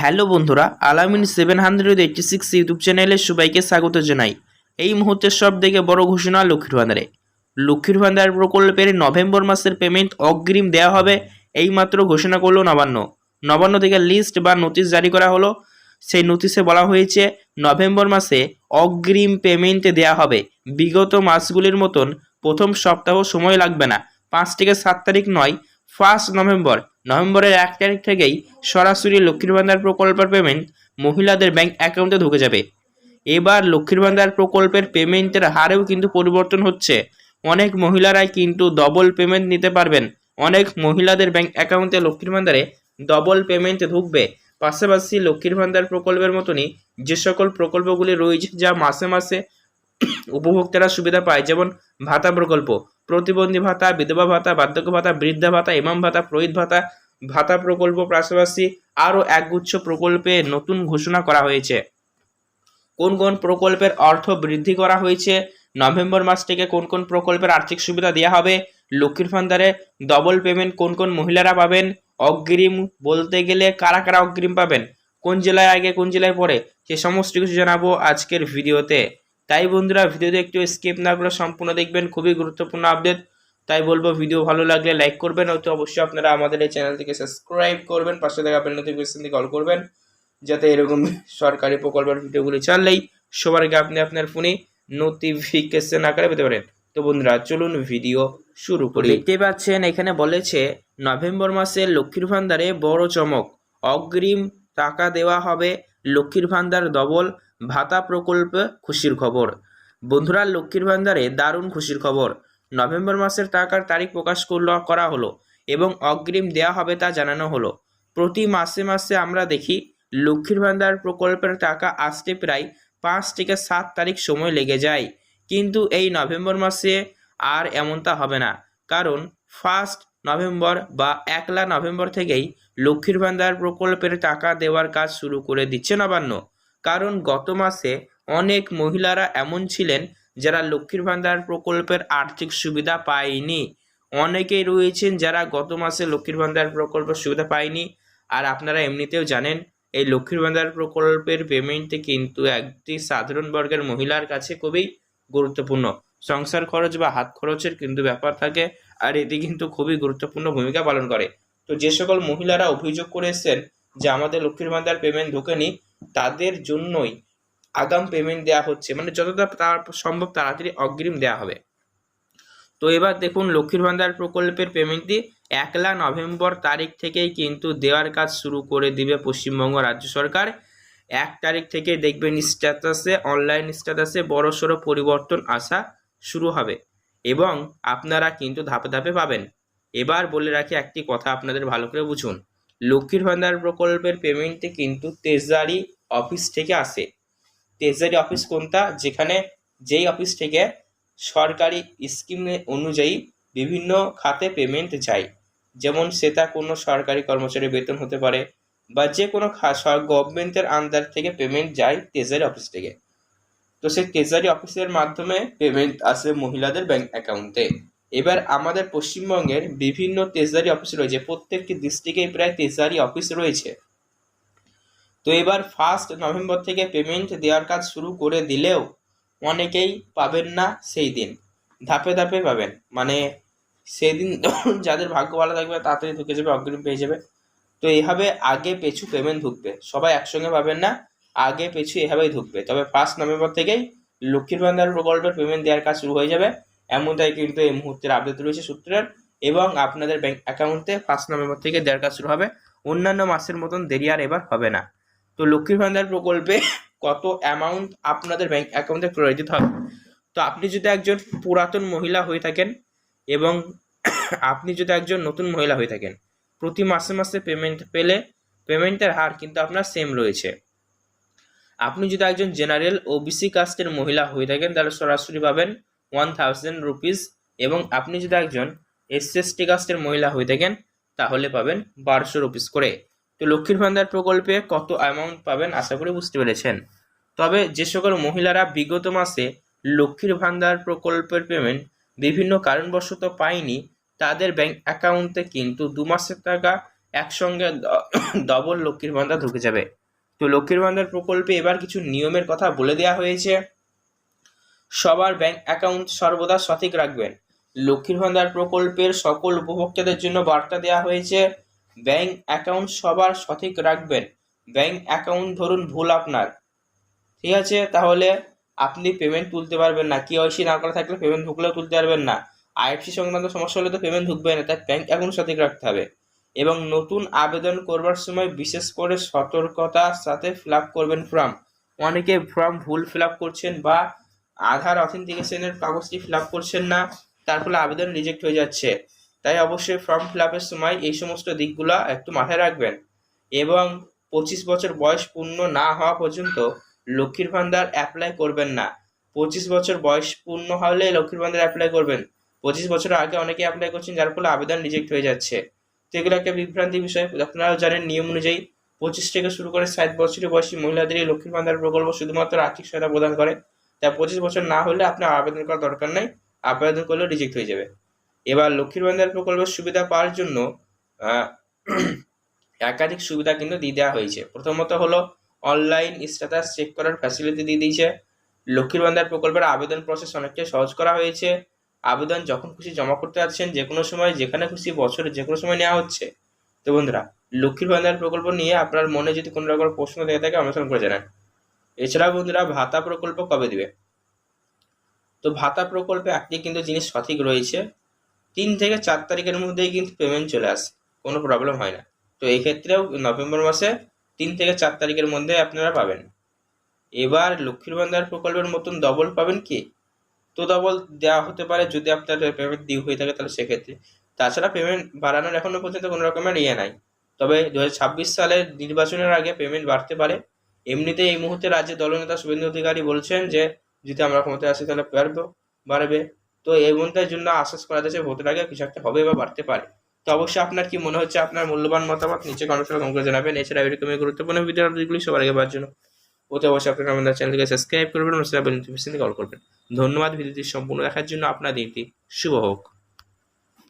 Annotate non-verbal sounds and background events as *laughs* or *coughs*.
Hello বন্ধুরা, Alamin seven hundred eighty six YouTube চ্যানেলে সবাইকে স্বাগত জানাই। এই মুহূর্তের সব থেকে বড় ঘোষণা লক্ষ্মীর ভান্ডারে। লক্ষ্মীর ভান্ডার প্রকল্পের নভেম্বর মাসের পেমেন্ট অগ্রিম দেওয়া হবে, এইমাত্র ঘোষণা করল নবান্ন। নবান্ন থেকে লিস্ট বা নোটিশ জারি করা হলো। সেই নোটিশে বলা হয়েছে, নভেম্বর মাসে অগ্রিম পেমেন্ট দেওয়া হবে। বিগত মাসগুলির মতন প্রথম সপ্তাহ সময় লাগবে না। পাঁচ থেকে সাত তারিখ নয় ফার্স্ট নভেম্বর। নভেম্বরের এক তারিখ থেকেই সরাসরি লক্ষ্মীর ভান্ডার প্রকল্পের পেমেন্ট মহিলাদের ব্যাংক অ্যাকাউন্টে ঢুকে যাবে। এবার লক্ষ্মীর ভান্ডার প্রকল্পের পেমেন্টের হারেও কিন্তু পরিবর্তন হচ্ছে। অনেক মহিলারাই কিন্তু ডবল পেমেন্ট নিতে পারবেন। অনেক মহিলাদের ব্যাংক অ্যাকাউন্টে লক্ষ্মীর ভান্ডারে ডবল পেমেন্ট ঢুকবে। পাশাপাশি লক্ষ্মীর ভান্ডার প্রকল্পের মতনই যে সকল প্রকল্পগুলি রয়েছে, যা মাসে মাসে উপভোক্তারা সুবিধা পায়, যেমন ভাতা প্রকল্প, প্রতিবন্ধী ভাতা, বিধবা ভাতা, বার্ধক্য ভাতা, বৃদ্ধা ভাতা, ইমাম ভাতা, প্রহিত ভাতা ভাতা প্রকল্প পাশাপাশি আরও একগুচ্ছ প্রকল্পে নতুন ঘোষণা করা হয়েছে। কোন কোন প্রকল্পের অর্থ বৃদ্ধি করা হয়েছে? নভেম্বর মাস থেকে কোন কোন প্রকল্পের আর্থিক সুবিধা দেওয়া হবে? লক্ষ্মীর ভান্ডারে ডবল পেমেন্ট কোন কোন মহিলারা পাবেন? অগ্রিম বলতে গেলে কারা কারা অগ্রিম পাবেন? কোন জেলায় আগে, কোন জেলায় পরে? সে সমস্ত কিছু জানাব আজকের ভিডিওতে। তাই বন্ধুরা ভিডিওতে একটু স্কিপ না করে সম্পূর্ণ দেখবেন খুবই গুরুত্বপূর্ণ আপডেট তাই বলব ভিডিও ভালো লাগলে লাইক করবেন হয়তো অবশ্যই আপনারা আমাদের এই চ্যানেলটিকে সাবস্ক্রাইব করবেন পাশে থাকা বেল নোটিফিকেশন দিয়ে কল করবেন যাতে এরকম *laughs* সরকারি প্রকল্পের ভিডিওগুলি চাললেই সবার আগে আপনি আপনার ফোনে নোটিফিকেশন আকারে পেতে পারেন। তো বন্ধুরা চলুন ভিডিও শুরু করি। দেখতে পাচ্ছেন এখানে বলেছে নভেম্বর মাসে লক্ষ্মীর ভান্ডারে বড় চমক অগ্রিম টাকা দেওয়া হবে লক্ষ্মীর ভান্ডার ডবল ভাতা প্রকল্পে খুশির খবর। বন্ধুরা, লক্ষ্মীর ভান্ডারে দারুণ খুশির খবর। নভেম্বর মাসের টাকার তারিখ প্রকাশ করল, করা হলো এবং অগ্রিম দেওয়া হবে তা জানানো হলো। প্রতি মাসে মাসে আমরা দেখি, লক্ষ্মীর ভান্ডার প্রকল্পের টাকা আসতে প্রায় পাঁচ থেকে সাত তারিখ সময় লেগে যায়। কিন্তু এই নভেম্বর মাসে আর এমনটা হবে না। কারণ ফার্স্ট নভেম্বর বা একলা নভেম্বর থেকেই লক্ষ্মীর ভান্ডার প্রকল্পের টাকা দেওয়ার কাজ শুরু করে দিচ্ছে নবান্ন। কারণ গত মাসে অনেক মহিলারা এমন ছিলেন যারা লক্ষ্মীর ভান্ডার প্রকল্পের আর্থিক সুবিধা পায়নি। অনেকেই রয়েছেন যারা গত মাসে লক্ষ্মীর ভান্ডার প্রকল্পের সুবিধা পায়নি। আর আপনারা এমনিতেও জানেন, এই লক্ষ্মীর ভান্ডার প্রকল্পের পেমেন্টে কিন্তু একটি সাধারণ বর্গের মহিলার কাছে খুবই গুরুত্বপূর্ণ। সংসার খরচ বা হাত খরচের কিন্তু ব্যাপার থাকে, আর এটি কিন্তু খুবই গুরুত্বপূর্ণ ভূমিকা পালন করে। তো যে সকল মহিলারা অভিযোগ করে যে আমাদের লক্ষ্মীর ভান্ডার পেমেন্ট ঢোকেনি তাদের জন্যই আগাম পেমেন্ট দেওয়া হচ্ছে। মানে যতটা তার সম্ভব তাড়াতাড়ি অগ্রিম দেওয়া হবে। তো এবার দেখুন লক্ষ্মীর ভান্ডার প্রকল্পের পেমেন্টটি একলা নভেম্বর তারিখ থেকেই কিন্তু দেওয়ার কাজ শুরু করে দিবে পশ্চিমবঙ্গ রাজ্য সরকার। এক তারিখ থেকে দেখবেন স্ট্যাটাসে অনলাইন স্ট্যাটাসে বড়সড় পরিবর্তন আসা শুরু হবে এবং আপনারা কিন্তু ধাপে ধাপে পাবেন। এবার বলে রাখি একটি কথা আপনাদের ভালো করে বুঝুন। লক্ষ্মীর ভান্ডার প্রকল্পের পেমেন্টে কিন্তু তেজারি অফিস থেকে আসে। তেজারি অফিস কোনটা? যেখানে যেই অফিস থেকে সরকারি স্কিম অনুযায়ী বিভিন্ন খাতে পেমেন্ট যায়। যেমন সেটা কোনো সরকারি কর্মচারী বেতন হতে পারে বা যে কোনো গভর্নমেন্টের আন্ডার থেকে পেমেন্ট যায় ট্রেজারি অফিস থেকে। তো সেই ট্রেজারি অফিসের মাধ্যমে পেমেন্ট আসে মহিলাদের ব্যাংক অ্যাকাউন্টে এবার আমাদের পশ্চিমবঙ্গের বিভিন্ন ট্রেজারি অফিস রয়েছে, প্রত্যেকটি ডিস্ট্রিক্টে প্রায় ট্রেজারি অফিস রয়েছে। তো এবার ফার্স্ট নভেম্বর থেকে পেমেন্ট দেওয়ার কাজ শুরু করে দিলেও অনেকেই পাবেন না সেই দিন। ধাপে ধাপে পাবেন। মানে সেই দিন যাদের ভাগ্য ভালো থাকবে, তাড়াতাড়ি ঢুকে যাবে, অগ্রিম পেয়ে যাবে। তো এইভাবে আগে পেছু পেমেন্ট ঢুকবে। সবাই একসঙ্গে পাবেন না, আগে পেছু এভাবেই ঢুকবে। তবে ফার্স্ট নভেম্বর থেকেই লক্ষ্মীর ভান্ডার প্রকল্পের পেমেন্ট দেওয়ার কাজ শুরু হয়ে যাবে। এমনটাই কিন্তু এই মুহূর্তের আপডেট রয়েছে সূত্রের এবং আপনাদের ব্যাংক অ্যাকাউন্টে ফার্স্ট নভেম্বর থেকে দেওয়ার কাজ শুরু হবে। অন্যান্য মাসের মতন দেরি আর এবার হবে না। তো লক্ষ্মীর ভান্ডার প্রকল্পে কত অ্যামাউন্ট আপনাদের ব্যাংক অ্যাকাউন্টে ক্রেডিট হবে? তো আপনি যদি একজন পুরাতন মহিলা হয়ে থাকেন এবং আপনি যদি একজন নতুন মহিলা হয়ে থাকেন, প্রতি মাসে মাসে পেমেন্ট পেলে পেমেন্টের হার কিন্তু আপনার সেম রয়েছে। আপনি যদি একজন জেনারেল ওবিসি কাস্টের মহিলা হয়ে থাকেন, তাহলে সরাসরি পাবেন ওয়ান থাউজেন্ড রুপিস এবং আপনি যদি একজন এস এসটি কাস্টের মহিলা হয়ে থাকেন, তাহলে পাবেন বারোশো রুপিস করে। তো লক্ষ্মীর ভান্ডার প্রকল্পে কত অ্যামাউন্ট পাবেন আশা করি বুঝতে পেরেছেন। তবে যে সকল মহিলারা বিগত মাসে লক্ষ্মীর ভান্ডার প্রকল্পের পেমেন্ট বিভিন্ন কারণবশত পায়নি, তাদের ব্যাংক অ্যাকাউন্টে কিন্তু দু মাসের টাকা একসঙ্গে ডবল *coughs* লক্ষ্মীর ভান্ডার ঢুকে যাবে। তো লক্ষ্মীর ভান্ডার প্রকল্পে এবার কিছু নিয়মের কথা বলে দেওয়া হয়েছে। সবার ব্যাংক অ্যাকাউন্ট সর্বদা সঠিক রাখবেন। লক্ষ্মীর ভান্ডার প্রকল্পের সকল উপভোক্তাদের জন্য বার্তা দেওয়া হয়েছে, ব্যাংক অ্যাকাউন্ট সবার সঠিক রাখবেন। ব্যাংক অ্যাকাউন্ট ধরুন ভুল আপনার। ঠিক আছে, তাহলে আপনি পেমেন্ট তুলতে পারবেন না। কেওয়াইসি না করা থাকলে পেমেন্ট ঢুকলেও তুলতে পারবেন না। আইএফসি সংক্রান্ত সমস্যা হলে তো পেমেন্ট ঢুকবে না, তাই ব্যাংক অ্যাকাউন্ট সঠিক রাখতে হবে। এবং নতুন আবেদন করবার সময় বিশেষ করে সতর্কতার সাথে ফিল করবেন ফর্ম অনেকে ফর্ম ভুল ফিল করছেন বা আধার অথেন্টিকেশনের কাগজটি ফিল আপ করছেন না, তার ফলে আবেদন রিজেক্ট হয়ে যাচ্ছে। তাই অবশ্যই ফর্ম ফিল আপের সময় এই সমস্ত দিকগুলো একটু মাথায় রাখবেন। এবং পঁচিশ বছর বয়স পূর্ণ না হওয়া পর্যন্ত লক্ষ্মীর ভান্ডার অ্যাপ্লাই করবেন না। পঁচিশ বছর বয়স পূর্ণ হলে লক্ষ্মীর ভান্ডার অ্যাপ্লাই করবেন। পঁচিশ বছর আগে অনেকে অ্যাপ্লাই করছেন, যার ফলে আবেদন রিজেক্ট হয়ে যাচ্ছে। তো এগুলো একটা বিভ্রান্তি বিষয়, আপনারাও জানেন নিয়ম অনুযায়ী পঁচিশ থেকে শুরু করে ষাট বছরের বয়সী মহিলাদের এই লক্ষ্মীর ভান্ডার প্রকল্প শুধুমাত্র আর্থিক সহায়তা প্রদান করে। তাই পঁচিশ বছর না হলে আপনার আবেদন করার দরকার নেই। আবেদন করলেও রিজেক্ট হয়ে যাবে। এবার লক্ষ্মীর ভান্ডার প্রকল্পের সুবিধা পাওয়ার জন্য একাধিক সুবিধা কিন্তু দিয়ে দেওয়া হয়েছে। প্রথমত হলো অনলাইন স্ট্যাটাস চেক করার ফ্যাসিলিটি দিয়ে দিয়েছে। লক্ষ্মীর ভান্ডার প্রকল্পের আবেদন প্রসেস অনেকটাই সহজ করা হয়েছে। আবেদন যখন খুশি জমা করতে পারছেন যে কোনো সময়, যেখানে খুশি বছরে যে কোনো সময় নেওয়া হচ্ছে। তো বন্ধুরা, লক্ষ্মীর ভান্ডার প্রকল্প নিয়ে আপনার মনে যদি কোনো রকম প্রশ্ন থেকে থাকে অনুসরণ করে জানান। এছাড়াও বন্ধুরা ভাতা প্রকল্প কবে দিবে? তো ভাতা প্রকল্পে একটি কিন্তু জিনিস সঠিক রয়েছে। তিন থেকে চার তারিখের মধ্যেই কিন্তু পেমেন্ট চলে আসে, কোনো প্রবলেম হয় না। তো এই ক্ষেত্রেও নভেম্বর মাসে তিন থেকে চার তারিখের মধ্যে আপনারা পাবেন। এবার লক্ষ্মীর ভান্ডার প্রকল্পের মতন ডবল পাবেন কি? তো ডবল দেওয়া হতে পারে যদি আপনার পেমেন্ট ডিউ হয়ে থাকে তাহলে সেক্ষেত্রে। তাছাড়া পেমেন্ট বাড়ানোর এখনও পর্যন্ত কোনো রকমের ইয়ে নাই। তবে দু হাজার ছাব্বিশ সালের নির্বাচনের আগে পেমেন্ট বাড়তে পারে। এমনিতে এই মুহূর্তে রাজ্যের দলনেতা শুভেন্দু অধিকারী বলছেন যে, যদি আমরা ক্ষমতায় আসি, তাহলে বাড়বে বাড়বে। তো এই মন্ত্রের জন্য আশ্বাস করা যাচ্ছে ভোটের আগে কিছু একটা হবে বা বাড়তে পারে। তো অবশ্যই আপনার কি মনে হচ্ছে? আপনার মূল্যবান মতামত নিচে কমেন্ট করে জানাবেন। এছাড়া এরকমই গুরুত্বপূর্ণ ভিডিও আপডেটগুলি সবার আগে পাওয়ার জন্য অতি অবশ্যই আপনারা আমাদের চ্যানেলকে সাবস্ক্রাইব করবেন ও সেটা নোটিফিকেশন কল করবেন। ধন্যবাদ, ভিডিওটি সম্পূর্ণ দেখার জন্য আপনার দিনটি শুভ হোক।